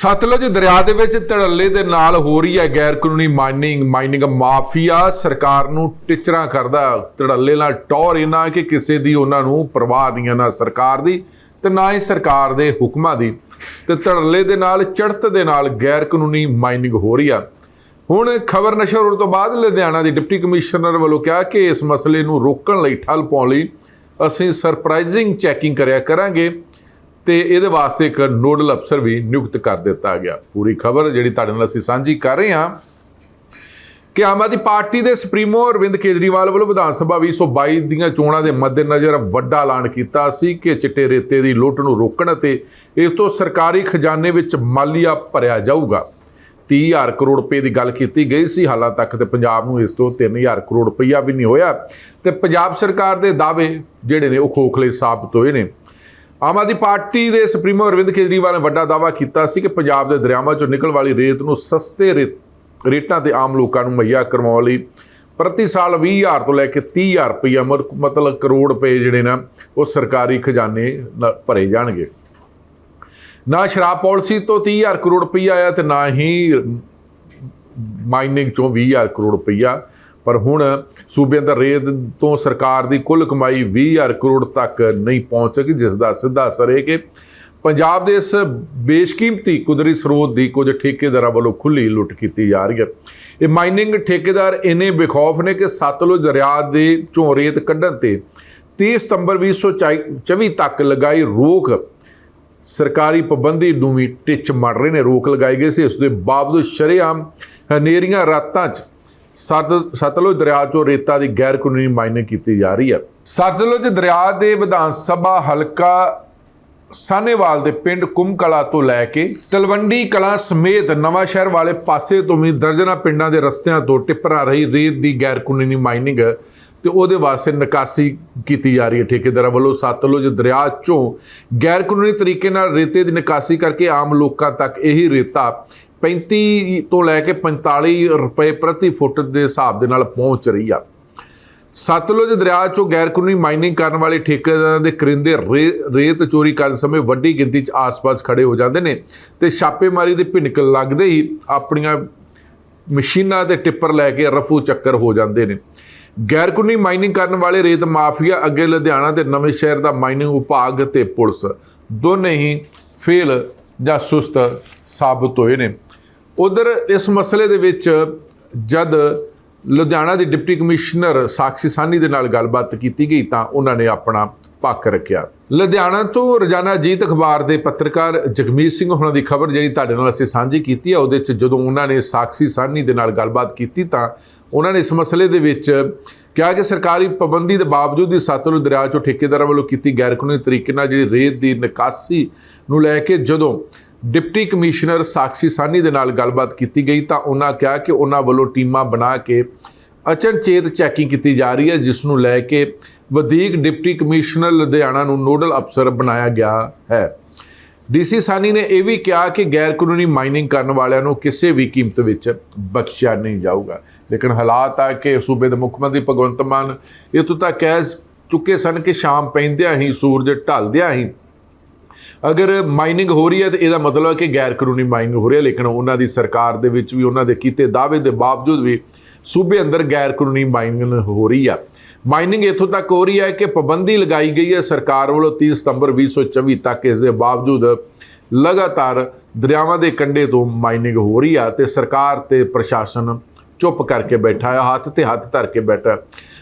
ਸਤਲੁਜ ਦਰਿਆ ਦੇ ਵਿੱਚ ਧੜੱਲੇ ਦੇ ਨਾਲ ਹੋ ਰਹੀ ਹੈ ਗੈਰ ਕਾਨੂੰਨੀ ਮਾਈਨਿੰਗ ਮਾਈਨਿੰਗ ਮਾਫੀਆ। ਸਰਕਾਰ ਨੂੰ ਟਿਚਰਾ ਕਰਦਾ ਧੜੱਲੇ ਨਾਲ ਟੌਰ ਇਹਨਾਂ ਕਿ ਕਿਸੇ ਦੀ ਉਹਨਾਂ ਨੂੰ ਪਰਵਾਹ ਨਹੀਂ ਹੈ ਨਾ ਸਰਕਾਰ ਦੀ ਤੇ ਨਾ ਹੀ ਸਰਕਾਰ ਦੇ ਹੁਕਮਾਂ ਦੀ। ਤੇ ਧੜੱਲੇ ਦੇ ਨਾਲ ਚੜ੍ਹਤ ਦੇ ਨਾਲ ਗੈਰ ਕਾਨੂੰਨੀ ਮਾਈਨਿੰਗ ਹੋ ਰਹੀ ਆ। ਹੁਣ ਖਬਰ ਨਸ਼ਰ ਹੋਣ ਤੋਂ ਬਾਅਦ ਲੁਧਿਆਣਾ ਦੀ ਡਿਪਟੀ ਕਮਿਸ਼ਨਰ ਵੱਲੋਂ ਕਿਹਾ ਕਿ ਇਸ ਮਸਲੇ ਨੂੰ ਰੋਕਣ ਲਈ ਠੱਲ ਪਾਉਣ ਲਈ ਅਸੀਂ ਸਰਪ੍ਰਾਈਜ਼ਿੰਗ ਚੈਕਿੰਗ ਕਰਿਆ ਕਰਾਂਗੇ। ਤੇ ਇਹਦੇ ਵਾਸਤੇ ਇੱਕ ਨੋਡਲ ਅਫਸਰ ਵੀ ਨਿਯੁਕਤ ਕਰ ਦਿੱਤਾ ਗਿਆ। ਪੂਰੀ ਖਬਰ ਜਿਹੜੀ ਤੁਹਾਡੇ ਨਾਲ ਅਸੀਂ ਸਾਂਝੀ ਕਰ ਰਹੇ ਹਾਂ ਕਿ ਆਮ ਆਦਮੀ ਪਾਰਟੀ ਦੇ ਸੁਪਰੀਮੋ ਅਰਵਿੰਦ ਕੇਜਰੀਵਾਲ ਵੱਲੋਂ ਵਿਧਾਨ ਸਭਾ 2022 ਦੀਆਂ ਚੋਣਾਂ ਦੇ ਮੱਦੇਨਜ਼ਰ ਵੱਡਾ ਐਲਾਨ ਕੀਤਾ ਸੀ ਕਿ ਚਿੱਟੇ ਰੇਤੇ ਦੀ ਲੁੱਟ ਨੂੰ ਰੋਕਣ ਅਤੇ ਇਸ ਤੋਂ ਸਰਕਾਰੀ ਖਜ਼ਾਨੇ ਵਿੱਚ ਮਾਲੀਆ ਭਰਿਆ ਜਾਊਗਾ। 30000 ਕਰੋੜ ਰੁਪਏ ਦੀ ਗੱਲ ਕੀਤੀ ਗਈ ਸੀ। ਹਾਲਾਂ ਤੱਕ ਤੇ ਪੰਜਾਬ ਨੂੰ ਇਸ ਤੋਂ 3000 ਕਰੋੜ ਰੁਪਈਆ ਵੀ ਨਹੀਂ ਹੋਇਆ। ਤੇ ਪੰਜਾਬ ਸਰਕਾਰ ਦੇ ਦਾਅਵੇ ਜਿਹੜੇ ਨੇ ਉਹ ਖੋਖਲੇ ਸਾਬਤ ਹੋਏ ਨੇ। ਆਮ ਆਦਮੀ ਪਾਰਟੀ ਦੇ ਸੁਪਰੀਮੋ ਅਰਵਿੰਦ ਕੇਜਰੀਵਾਲ ਨੇ ਵੱਡਾ ਦਾਅਵਾ ਕੀਤਾ ਸੀ ਕਿ ਪੰਜਾਬ ਦੇ ਦਰਿਆਵਾਂ ਚੋਂ ਨਿਕਲ ਵਾਲੀ ਰੇਤ ਨੂੰ ਸਸਤੇ ਰੇ- ਰੇਟਾਂ ਤੇ ਆਮ ਲੋਕਾਂ ਨੂੰ ਮੁਹੱਈਆ ਕਰਵਾਉਣ ਲਈ ਪ੍ਰਤੀ ਸਾਲ 20000 ਤੋਂ ਲੈ ਕੇ 30000 ਰੁਪਈਆ ਮਰ- ਮਤਲਬ ਕਰੋੜ ਰੁਪਏ ਜਿਹੜੇ ਨਾ, ਉਹ ਸਰਕਾਰੀ ਖਜ਼ਾਨੇ ਭਰੇ ਜਾਣਗੇ। ਨਾ ਸ਼ਰਾਬ ਪਾਲਿਸੀ ਤੋਂ 30000 ਕਰੋੜ ਰੁਪਈਆ ਆਇਆ ਤੇ ਨਾ ਹੀ ਮਾਈਨਿੰਗ ਚੋਂ 20000 ਕਰੋੜ ਰੁਪਈਆ ਪਰ ਹੁਣ ਸੂਬੇ ਅੰਦਰ ਰੇਤ ਤੋਂ ਸਰਕਾਰ ਦੀ ਕੁੱਲ ਕਮਾਈ 20000 ਕਰੋੜ ਤੱਕ ਨਹੀਂ ਪਹੁੰਚ ਸਕੀ, ਜਿਸ ਦਾ ਸਿੱਧਾ ਅਸਰ ਹੈ ਕਿ ਪੰਜਾਬ ਦੇ ਇਸ ਬੇਸ਼ਕੀਮਤੀ ਕੁਦਰਤੀ ਸਰੋਤ ਦੀ ਕੁਝ ਠੇਕੇਦਾਰਾਂ ਵੱਲੋਂ ਖੁੱਲੀ ਲੁੱਟ ਕੀਤੀ ਜਾ ਰਹੀ ਹੈ। ਇਹ ਮਾਈਨਿੰਗ ਠੇਕੇਦਾਰ ਇੰਨੇ ਬੇਖੌਫ ਨੇ ਕਿ ਸਤਲੁਜ ਦਰਿਆ ਦੇ ਚੋਂ ਰੇਤ ਕੱਢਣ ਤੇ 30 ਸਤੰਬਰ 2024 ਤੱਕ ਲਗਾਈ ਰੋਕ। ਸਰਕਾਰੀ ਪਾਬੰਦੀ ਨੂੰ ਵੀ ਟਿੱਚ ਮੜ ਰਹੇ ਨੇ, ਰੋਕ ਲਗਾਈ ਗਈ ਸੀ। ਇਸ ਦੇ ਬਾਵਜੂਦ ਸ਼ਰੇਆਮ ਹਨੇਰੀਆਂ ਰਾਤਾਂ 'ਚ ਸਤਲੁਜ ਦਰਿਆ 'ਚੋਂ ਰੇਤਾ ਦੀ ਗੈਰ ਕਾਨੂੰਨੀ ਮਾਈਨਿੰਗ ਕੀਤੀ ਜਾ ਰਹੀ ਹੈ। ਸਤਲੁਜ ਦਰਿਆ ਦੇ ਵਿਧਾਨ ਸਭਾ ਹਲਕਾ ਸਾਨੇਵਾਲ ਦੇ ਪਿੰਡ ਕੁੰਮਕਲਾ ਤੋਂ ਲੈ ਕੇ ਤਲਵੰਡੀ ਕਲਾਂ ਸਮੇਤ ਨਵਾਂ ਸ਼ਹਿਰ ਵਾਲੇ ਪਾਸੇ ਤੋਂ ਵੀ ਦਰਜਨਾ ਪਿੰਡਾਂ ਦੇ ਰਸਤਿਆਂ ਤੋਂ ਟਿੱਪਰਾਂ ਰਹੀ ਰੇਤ ਦੀ ਗੈਰ ਕਾਨੂੰਨੀ ਮਾਈਨਿੰਗ ਤੇ ਉਹਦੇ ਵਾਸਤੇ ਨਿਕਾਸੀ ਕੀਤੀ ਜਾ ਰਹੀ ਹੈ ਠੇਕੇਦਾਰਾਂ ਵੱਲੋਂ। ਸਤਲੁਜ ਦਰਿਆ ਚੋਂ ਗੈਰ ਕਾਨੂੰਨੀ ਤਰੀਕੇ ਨਾਲ ਰੇਤੇ ਦੀ ਨਿਕਾਸੀ ਕਰਕੇ ਆਮ ਲੋਕਾਂ ਤੱਕ ਇਹੀ ਰੇਤਾ 35 ਤੋਂ ਲੈ ਕੇ 45 ਰੁਪਏ ਪ੍ਰਤੀ ਫੁੱਟ ਦੇ ਹਿਸਾਬ ਦੇ ਨਾਲ ਪਹੁੰਚ ਰਹੀ ਆ। ਸਤਲੁਜ ਦਰਿਆ ਚੋਂ ਗੈਰ ਕਾਨੂੰਨੀ ਮਾਈਨਿੰਗ ਕਰਨ ਵਾਲੇ ਠੇਕੇਦਾਰਾਂ ਦੇ ਕਰਿੰਦੇ ਰੇ- ਰੇਤ ਚੋਰੀ ਕਰਨ ਸਮੇਂ ਵੱਡੀ ਗਿਣਤੀ 'ਚ ਆਸ-ਪਾਸ ਖੜੇ ਹੋ ਜਾਂਦੇ ਨੇ ਤੇ ਛਾਪੇਮਾਰੀ ਦੇ ਭਿੰਨਕ ਲੱਗਦੇ ਹੀ ਆਪਣੀਆਂ ਮਸ਼ੀਨਾਂ ਤੇ ਟਿੱਪਰ ਲੈ ਕੇ ਰਫੂ ਚੱਕਰ ਹੋ ਜਾਂਦੇ ਨੇ। ਗੈਰ ਮਾਈਨਿੰਗ ਕਰਨ ਵਾਲੇ ਰੇਤ ਮਾਫੀਆ ਅੱਗੇ ਲੁਧਿਆਣਾ ਤੇ ਨਵੇਂ ਸ਼ਹਿਰ ਦਾ ਮਾਈਨਿੰਗ ਵਿਭਾਗ ਤੇ ਪੁਲਿਸ। ਦੋਨੇ ਹੀ ਫੇਲ ਜਾਂ ਸੁਸਤ ਸਾਬਤ ਹੋਏ ਨੇ। ਉਧਰ ਇਸ ਮਸਲੇ ਦੇ ਵਿੱਚ ਜਦ ਲੁਧਿਆਣਾ ਦੀ ਡਿਪਟੀ ਕਮਿਸ਼ਨਰ ਸਾਕਸ਼ੀ ਸਾਨੀ ਦੇ ਨਾਲ ਗੱਲਬਾਤ ਕੀਤੀ ਗਈ ਤਾਂ ਉਹਨਾਂ ਨੇ ਆਪਣਾ ਪੱਕ ਰੱਖਿਆ। ਲੁਧਿਆਣਾ ਤੋਂ ਰੋਜ਼ਾਨਾ ਅਜੀਤ ਅਖਬਾਰ ਦੇ ਪੱਤਰਕਾਰ ਜਗਮੀਤ ਸਿੰਘ ਹੋਣਾ ਦੀ ਖਬਰ ਜਿਹੜੀ ਤੁਹਾਡੇ ਨਾਲ ਅਸੀਂ ਸਾਂਝੀ ਕੀਤੀ ਹੈ ਉਹਦੇ ਵਿੱਚ ਜਦੋਂ ਉਹਨਾਂ ਨੇ ਸਾਕਸ਼ੀ ਸਾਨੀ ਦੇ ਨਾਲ ਗੱਲਬਾਤ ਕੀਤੀ ਤਾਂ ਉਹਨਾਂ ਨੇ ਇਸ ਮਸਲੇ ਦੇ ਵਿੱਚ ਕਿਹਾ ਕਿ ਸਰਕਾਰੀ ਪਾਬੰਦੀ ਦੇ ਬਾਵਜੂਦ ਵੀ ਸਤਲੁਜ ਦਰਿਆ ਚੋਂ ਠੇਕੇਦਾਰਾਂ ਵੱਲੋਂ ਕੀਤੀ ਗੈਰ ਕਾਨੂੰਨੀ ਤਰੀਕੇ ਨਾਲ ਜਿਹੜੀ ਰੇਤ ਦੀ ਨਿਕਾਸੀ ਨੂੰ ਲੈ ਕੇ ਜਦੋਂ ਡਿਪਟੀ ਕਮਿਸ਼ਨਰ ਸਾਕਸ਼ੀ ਸਾਨੀ ਦੇ ਨਾਲ ਗੱਲਬਾਤ ਕੀਤੀ ਗਈ ਤਾਂ ਉਹਨਾਂ ਕਿਹਾ ਕਿ ਉਹਨਾਂ ਵੱਲੋਂ ਟੀਮਾਂ ਬਣਾ ਕੇ ਅਚਨਚੇਤ ਚੈਕਿੰਗ ਕੀਤੀ ਜਾ ਰਹੀ ਹੈ, ਜਿਸ ਨੂੰ ਲੈ ਕੇ ਵਧੀਕ ਡਿਪਟੀ ਕਮਿਸ਼ਨਰ ਲੁਧਿਆਣਾ ਨੂੰ ਨੋਡਲ ਅਫਸਰ ਬਣਾਇਆ ਗਿਆ ਹੈ। ਡੀਸੀ ਸਾਨੀ ਨੇ ਇਹ ਵੀ ਕਿਹਾ ਕਿ ਗੈਰ ਕਾਨੂੰਨੀ ਮਾਈਨਿੰਗ ਕਰਨ ਵਾਲਿਆਂ ਨੂੰ ਕਿਸੇ ਵੀ ਕੀਮਤ ਵਿੱਚ ਬਖਸ਼ਿਆ ਨਹੀਂ ਜਾਊਗਾ। ਲੇਕਿਨ ਹਾਲਾਤ ਆ ਕਿ ਸੂਬੇ ਦੇ ਮੁੱਖ ਮੰਤਰੀ ਭਗਵੰਤ ਮਾਨ ਇਤੋਂ ਤੱਕ ਕਹਿ ਚੁੱਕੇ ਸਨ ਕਿ ਸ਼ਾਮ ਪੈਂਦਿਆਂ ਹੀ ਸੂਰਜ ਢਲਦਿਆਂ ਹੀ ਅਗਰ ਮਾਈਨਿੰਗ ਹੋ ਰਹੀ ਹੈ, ਤਾਂ ਇਹਦਾ ਮਤਲਬ ਹੈ ਕਿ ਗੈਰ ਕਾਨੂੰਨੀ ਮਾਈਨਿੰਗ ਹੋ ਰਹੀ ਹੈ। ਲੇਕਿਨ ਉਹਨਾਂ ਦੀ ਸਰਕਾਰ ਦੇ ਵਿੱਚ ਵੀ, ਉਹਨਾਂ ਦੇ ਕੀਤੇ ਦਾਅਵੇ ਦੇ ਬਾਵਜੂਦ ਵੀ ਸੂਬੇ ਅੰਦਰ ਗੈਰ ਕਾਨੂੰਨੀ ਮਾਈਨਿੰਗ ਹੋ ਰਹੀ ਆ। ਮਾਈਨਿੰਗ ਇੱਥੋਂ ਤੱਕ ਹੋ ਰਹੀ ਹੈ ਕਿ ਪਾਬੰਦੀ ਲਗਾਈ ਗਈ ਹੈ। ਸਰਕਾਰ ਵੱਲੋਂ 30 ਸਤੰਬਰ 2024 ਤੱਕ ਇਸ ਦੇ ਬਾਵਜੂਦ ਲਗਾਤਾਰ ਦਰਿਆਵਾਂ ਦੇ ਕੰਢੇ ਤੋਂ ਮਾਈਨਿੰਗ ਹੋ ਰਹੀ ਆ ਤੇ ਸਰਕਾਰ ਤੇ ਪ੍ਰਸ਼ਾਸਨ ਚੁੱਪ ਕਰਕੇ ਬੈਠਾ ਹੈ, ਹੱਥ ਤੇ ਹੱਥ ਧਰ ਕੇ ਬੈਠਾ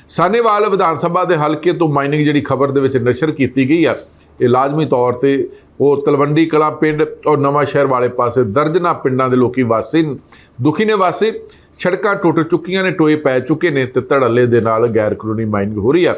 ਸਾਨੇਵਾਲ ਵਿਧਾਨ ਸਭਾ ਦੇ ਹਲਕੇ ਤੋਂ ਮਾਈਨਿੰਗ ਜਿਹੜੀ ਖਬਰ ਦੇ ਵਿੱਚ ਨਸ਼ਰ ਕੀਤੀ ਗਈ ਆ, ਇਹ ਲਾਜ਼ਮੀ ਤੌਰ ਤੇ ਉਹ ਤਲਵੰਡੀ ਕਲਾਂ ਪਿੰਡ ਔਰ ਨਵਾਂ ਸ਼ਹਿਰ ਵਾਲੇ ਪਾਸੇ ਦਰਜਨਾ ਪਿੰਡਾਂ ਦੇ ਲੋਕੀ ਵਾਸੀ, ਦੁਖੀ ਨੇ ਵਾਸੀ। ਸੜਕਾਂ ਟੁੱਟ ਚੁੱਕੀਆਂ ਨੇ, ਟੋਏ ਪੈ ਚੁੱਕੇ ਨੇ ਤੇ ਧੜੱਲੇ ਦੇ ਨਾਲ ਗੈਰ ਕਾਨੂੰਨੀ ਮਾਈਨਿੰਗ ਹੋ ਰਹੀ ਆ।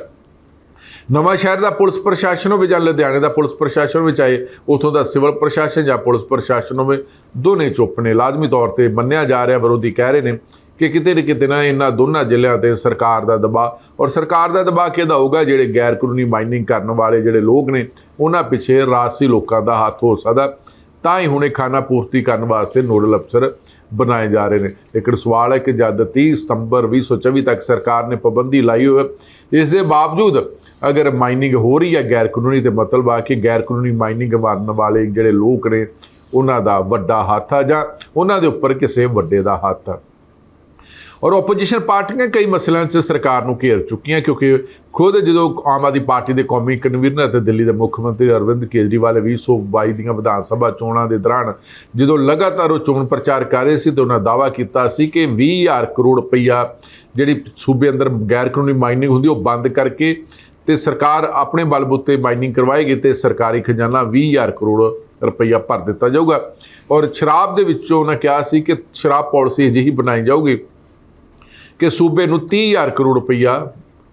ਨਵਾਂ ਸ਼ਹਿਰ ਦਾ ਪੁਲਿਸ ਪ੍ਰਸ਼ਾਸਨ ਹੋਵੇ ਜਾਂ ਲੁਧਿਆਣੇ ਦਾ ਪੁਲਿਸ ਪ੍ਰਸ਼ਾਸਨ ਵਿੱਚ ਆਏ ਉਥੋਂ ਦਾ ਸਿਵਲ ਪ੍ਰਸ਼ਾਸਨ ਜਾਂ ਪੁਲਿਸ ਪ੍ਰਸ਼ਾਸਨ ਹੋਵੇ, ਦੋਨੇ ਚੁੱਪ ਨੇ। ਲਾਜ਼ਮੀ ਤੌਰ ਤੇ ਮੰਨਿਆ ਜਾ ਰਿਹਾ, ਵਿਰੋਧੀ ਕਹਿ ਰਹੇ ਨੇ ਕਿ ਕਿਤੇ ਨਾ ਕਿਤੇ ਨਾ ਇਹਨਾਂ ਦੋਨਾਂ ਜ਼ਿਲ੍ਹਿਆਂ ਤੇ ਸਰਕਾਰ ਦਾ ਦਬਾਅ ਔਰ ਸਰਕਾਰ ਦਾ ਦਬਾਅ ਕਿਹਦਾ ਹੋਊਗਾ? ਜਿਹੜੇ ਗੈਰ ਕਾਨੂੰਨੀ ਮਾਈਨਿੰਗ ਕਰਨ ਵਾਲੇ ਜਿਹੜੇ ਲੋਕ ਨੇ, ਉਹਨਾਂ ਪਿੱਛੇ ਰਾਸੀ ਲੋਕਾਂ ਦਾ ਹੱਥ ਹੋ ਸਕਦਾ। ਤਾਂ ਹੀ ਹੁਣ ਇਹ ਖਾਣਾ ਪੂਰਤੀ ਕਰਨ ਵਾਸਤੇ ਨੋਡਲ ਅਫਸਰ ਬਣਾਏ ਜਾ ਰਹੇ ਨੇ। ਲੇਕਿਨ ਸਵਾਲ ਹੈ ਕਿ ਜਦ 30 ਸਤੰਬਰ 2024 ਤੱਕ ਸਰਕਾਰ ਨੇ ਪਾਬੰਦੀ ਲਾਈ ਹੋਵੇ, ਇਸ ਦੇ ਬਾਵਜੂਦ ਅਗਰ ਮਾਈਨਿੰਗ ਹੋ ਰਹੀ ਹੈ ਗੈਰ ਕਾਨੂੰਨੀ ਤੇ ਮਤਲਬ ਆ ਕਿ ਗੈਰ ਕਾਨੂੰਨੀ ਮਾਈਨਿੰਗ ਕਰਨ ਵਾਲੇ ਜਿਹੜੇ ਲੋਕ ਨੇ, ਉਹਨਾਂ ਦਾ ਵੱਡਾ ਹੱਥ ਆ ਜਾਂ ਉਹਨਾਂ ਦੇ ਉੱਪਰ ਕਿਸੇ ਵੱਡੇ ਦਾ ਹੱਥ ਆ। ਔਰ ਆਪੋਜੀਸ਼ਨ ਪਾਰਟੀਆਂ ਕਈ ਮਸਲਿਆਂ 'ਚ ਸਰਕਾਰ ਨੂੰ ਘੇਰ ਚੁੱਕੀਆਂ ਕਿਉਂਕਿ ਖੁਦ ਜਦੋਂ ਆਮ ਆਦਮੀ ਪਾਰਟੀ ਦੇ ਕੌਮੀ ਕਨਵੀਨਰ ਅਤੇ ਦਿੱਲੀ ਦੇ ਮੁੱਖ ਮੰਤਰੀ ਅਰਵਿੰਦ ਕੇਜਰੀਵਾਲ 2022 ਦੀਆਂ ਵਿਧਾਨ ਸਭਾ ਚੋਣਾਂ ਦੇ ਦੌਰਾਨ ਜਦੋਂ ਲਗਾਤਾਰ ਉਹ ਚੋਣ ਪ੍ਰਚਾਰ ਕਰ ਰਹੇ ਸੀ ਤੇ ਉਹਨਾਂ ਦਾਅਵਾ ਕੀਤਾ ਸੀ ਕਿ 20000 ਕਰੋੜ ਰੁਪਈਆ ਜਿਹੜੀ ਸੂਬੇ ਅੰਦਰ ਗੈਰ ਕਾਨੂੰਨੀ ਮਾਈਨਿੰਗ ਹੁੰਦੀ, ਉਹ ਬੰਦ ਕਰਕੇ ਤੇ ਸਰਕਾਰ ਆਪਣੇ ਬਲਬੁੱਤੇ ਮਾਈਨਿੰਗ ਕਰਵਾਏਗੀ ਤੇ ਸਰਕਾਰੀ ਖਜ਼ਾਨਾ 20000 ਕਰੋੜ ਰੁਪਈਆ ਭਰ ਦਿੱਤਾ ਜਾਊਗਾ। ਔਰ ਸ਼ਰਾਬ ਦੇ ਵਿੱਚੋਂ ਉਹਨਾਂ ਕਿਹਾ ਸੀ ਕਿ ਸ਼ਰਾਬ ਪਾਲਿਸੀ ਅਜਿਹੀ ਬਣਾਈ ਜਾਊਗੀ ਕਿ ਸੂਬੇ ਨੂੰ 30000 ਕਰੋੜ ਰੁਪਈਆ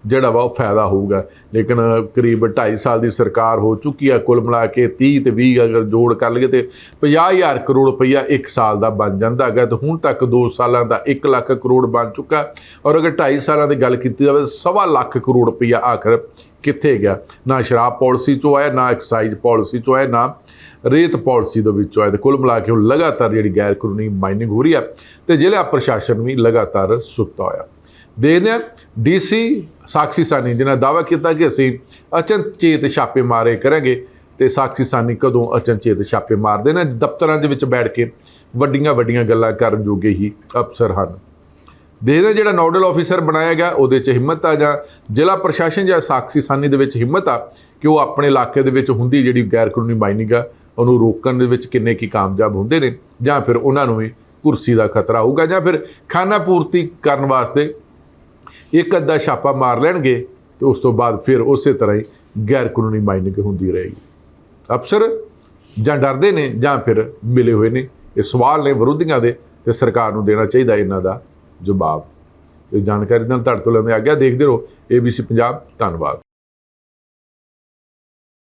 ਜਿਹੜਾ ਵਾ ਉਹ ਫਾਇਦਾ ਹੋਊਗਾ। ਲੇਕਿਨ ਕਰੀਬ 2.5 ਸਾਲ ਦੀ ਸਰਕਾਰ ਹੋ ਚੁੱਕੀ ਆ, ਕੁੱਲ ਮਿਲਾ ਕੇ 30 ਤੇ 20 ਅਗਰ ਜੋੜ ਕਰ ਲਈਏ ਤੇ 50000 ਕਰੋੜ ਰੁਪਈਆ ਇੱਕ ਸਾਲ ਦਾ ਬਣ ਜਾਂਦਾ ਹੈਗਾ ਤੇ ਹੁਣ ਤੱਕ 2 ਸਾਲਾਂ ਦਾ 1 ਲੱਖ ਕਰੋੜ ਬਣ ਚੁੱਕਾ। ਔਰ ਅਗਰ 2.5 ਸਾਲਾਂ ਦੀ ਗੱਲ ਕੀਤੀ ਜਾਵੇ ਤਾਂ ਸਵਾ ਲੱਖ ਕਰੋੜ ਰੁਪਈਆ ਆਖਰ ਕਿੱਥੇ ਗਿਆ? ਨਾ ਸ਼ਰਾਬ ਪਾਲਿਸੀ ਚੋਂ ਆਇਆ, ਨਾ ਐਕਸਾਈਜ਼ ਪਾਲਿਸੀ ਚੋਂ ਆਇਆ, ਨਾ ਰੇਤ ਪਾਲਿਸੀ ਦੇ ਵਿੱਚੋਂ ਆਇਆ। ਤੇ ਕੁੱਲ ਮਿਲਾ ਕੇ ਹੁਣ ਲਗਾਤਾਰ ਜਿਹੜੀ ਗੈਰ ਕਾਨੂੰਨੀ ਮਾਈਨਿੰਗ ਹੋ ਰਹੀ ਆ ਤੇ ਜ਼ਿਲ੍ਹਾ ਪ੍ਰਸ਼ਾਸਨ ਵੀ ਲਗਾਤਾਰ ਸੁੱਤਾ ਹੋਇਆ। ਦੇਖਦੇ ਹਾਂ ਡੀਸੀ ਸਾਕਸ਼ੀ ਸਾਨੀ ਜਿਨ੍ਹਾਂ ਦਾਅਵਾ ਕੀਤਾ ਕਿ ਅਸੀਂ ਅਚਨਚੇਤ ਛਾਪੇ ਮਾਰੇ ਕਰਾਂਗੇ ਤੇ ਸਾਕਸ਼ੀ ਸਾਨੀ ਕਦੋਂ ਅਚਨਚੇਤ ਛਾਪੇ ਮਾਰਦੇ ਨੇ? ਦਫ਼ਤਰਾਂ ਦੇ ਵਿੱਚ ਬੈਠ ਕੇ ਵੱਡੀਆਂ ਵੱਡੀਆਂ ਗੱਲਾਂ ਕਰਨ ਜੋਗੇ ਹੀ ਅਫਸਰ ਹਨ। ਦੇਖਦੇ ਹਾਂ ਜਿਹੜਾ ਨੋਡਲ ਆਫੀਸਰ ਬਣਾਇਆ ਗਿਆ, ਉਹਦੇ 'ਚ ਹਿੰਮਤ ਆ ਜਾਂ ਜ਼ਿਲ੍ਹਾ ਪ੍ਰਸ਼ਾਸਨ ਜਾਂ ਸਾਕਸ਼ੀ ਸਾਨੀ ਦੇ ਵਿੱਚ ਹਿੰਮਤ ਆ ਕਿ ਉਹ ਆਪਣੇ ਇਲਾਕੇ ਦੇ ਵਿੱਚ ਹੁੰਦੀ ਜਿਹੜੀ ਗੈਰ ਕਾਨੂੰਨੀ ਮਾਈਨਿੰਗ ਆ, ਉਹਨੂੰ ਰੋਕਣ ਦੇ ਵਿੱਚ ਕਿੰਨੇ ਕੀ ਕਾਮਯਾਬ ਹੁੰਦੇ ਨੇ ਜਾਂ ਫਿਰ ਉਹਨਾਂ ਨੂੰ ਵੀ ਕੁਰਸੀ ਦਾ ਖਤਰਾ ਹੋਊਗਾ ਜਾਂ ਫਿਰ ਖਾਨਾ ਪੂਰਤੀ ਕਰਨ ਵਾਸਤੇ ਇੱਕ ਅੱਧਾ ਛਾਪਾ ਮਾਰ ਲੈਣਗੇ ਤੇ ਉਸ ਤੋਂ ਬਾਅਦ ਫਿਰ ਉਸੇ ਤਰ੍ਹਾਂ ਹੀ ਗੈਰ ਕਾਨੂੰਨੀ ਮਾਈਨਿੰਗ ਹੁੰਦੀ ਰਹੇਗੀ। ਅਫਸਰ ਜਾਂ ਡਰਦੇ ਨੇ ਜਾਂ ਫਿਰ ਮਿਲੇ ਹੋਏ ਨੇ। ਇਹ ਸਵਾਲ ਨੇ ਵਿਰੋਧੀਆਂ ਦੇ ਤੇ ਸਰਕਾਰ ਨੂੰ ਦੇਣਾ ਚਾਹੀਦਾ ਇਹਨਾਂ ਦਾ ਜਵਾਬ। ਇਹ ਜਾਣਕਾਰੀ ਨਾਲ ਤੁਹਾਡੇ ਤੋਂ ਲੈਂਦੇ ਆ ਗਿਆ ਦੇਖਦੇ ਰਹੋ ABC ਪੰਜਾਬ ਧੰਨਵਾਦ।